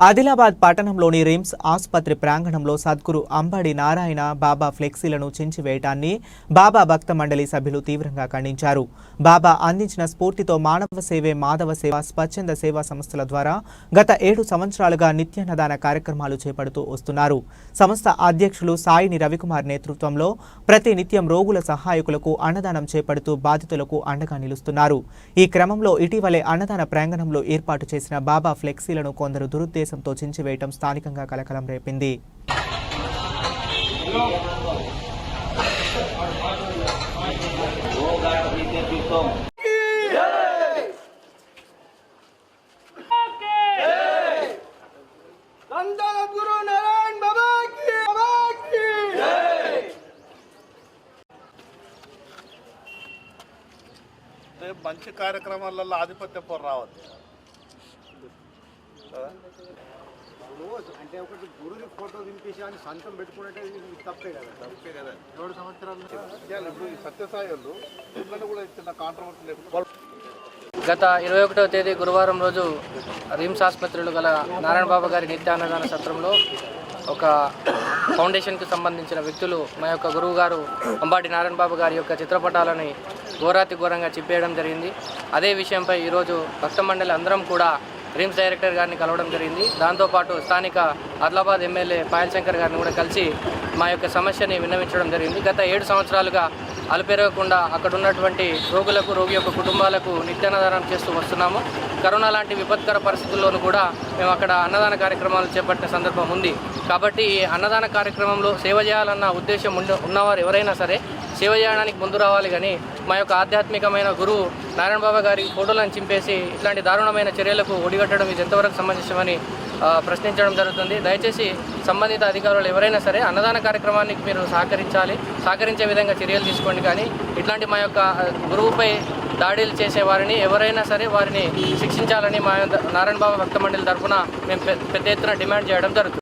ఆదిలాబాద్ పట్టణంలోని రిమ్స్ ఆసుపత్రి ప్రాంగణంలో సద్గురు అంబడి నారాయణ బాబా ఫ్లెక్సీలను చించివేయటాన్ని బాబా భక్త మండలి సభ్యులు తీవ్రంగా ఖండించారు. బాబా అందించిన స్ఫూర్తితో మానవ సేవే మాధవ సేవ స్వచ్ఛంద సేవా సంస్థల ద్వారా గత ఏడు సంవత్సరాలుగా నిత్యాన్నదాన కార్యక్రమాలు చేపడుతూ వస్తున్నారు. సంస్థ అధ్యక్షులు సాయిని రవికుమార్ నేతృత్వంలో ప్రతి నిత్యం రోగుల సహాయకులకు అన్నదానం చేపడుతూ బాధితులకు అండగా నిలుస్తున్నారు. ఈ క్రమంలో ఇటీవలే అన్నదాన ప్రాంగణంలో ఏర్పాటు చేసిన బాబా ఫ్లెక్సీలను కొందరు ఉద్దేశంతో చించివేయటం స్థానికంగా కలకలం రేపింది. మంచి కార్యక్రమాలలో ఆధిపత్య పొర రావద్దు. అంటే ఒకటి ఫోటో దింపేసి అని సంతం పెట్టుకున్నట్టే తప్పే కదా. తప్పే కదా. ఏడు సంవత్సరాలు. ఇప్పుడు ఈ సత్యసాయి వాళ్ళు కూడా చిన్న కాంట్రవర్సీ లేకుండా గత ఇరవై ఒకటవ తేదీ గురువారం రోజు రిమ్స్ ఆసుపత్రిలో గల నారాయణ బాబా గారి నిత్యాన్నదాన సత్రంలో ఒక ఫౌండేషన్కి సంబంధించిన వ్యక్తులు మా యొక్క గురువు గారు అంబాటి నారాయణ బాబు గారి యొక్క చిత్రపటాలని ఘోరాతి ఘోరంగా చిప్పేయడం జరిగింది. అదే విషయంపై ఈరోజు భక్త మండలి అందరం కూడా రిమ్స్ డైరెక్టర్ గారిని కలవడం జరిగింది. దాంతోపాటు స్థానిక ఆదిలాబాద్ ఎమ్మెల్యే పాయల్ శంకర్ గారిని కూడా కలిసి మా యొక్క సమస్యని విన్నవించడం జరిగింది. గత ఏడు సంవత్సరాలుగా అలుపెరగకుండా అక్కడ ఉన్నటువంటి రోగులకు రోగి యొక్క కుటుంబాలకు నిత్యాన్నదానం చేస్తూ వస్తున్నాము. కరోనా లాంటి విపత్కర పరిస్థితుల్లోనూ కూడా మేము అక్కడ అన్నదాన కార్యక్రమాలు చేపట్టిన సందర్భం ఉంది. కాబట్టి ఈ అన్నదాన కార్యక్రమంలో సేవ చేయాలన్న ఉద్దేశం ఉండ- ఉన్నవారు ఎవరైనా సరే సేవ చేయడానికి ముందు రావాలి కానీ మా యొక్క ఆధ్యాత్మికమైన గురువు నారాయణ బాబా గారి ఫోటోలను చింపేసి ఇట్లాంటి దారుణమైన చర్యలకు ఒడిగట్టడం ఇది ఎంతవరకు సమంజసమని ప్రశ్నించడం జరుగుతుంది. దయచేసి సంబంధిత అధికారులు ఎవరైనా సరే అన్నదాన కార్యక్రమానికి మీరు సహకరించాలి. సహకరించే విధంగా చర్యలు తీసుకోండి కానీ ఇట్లాంటి మా యొక్క గురువుపై దాడులు చేసే వారిని ఎవరైనా సరే వారిని శిక్షించాలని మా నారాయణ బాబా భక్త మండలి తరఫున మేము పెద్ద ఎత్తున డిమాండ్ చేయడం జరుగుతుంది.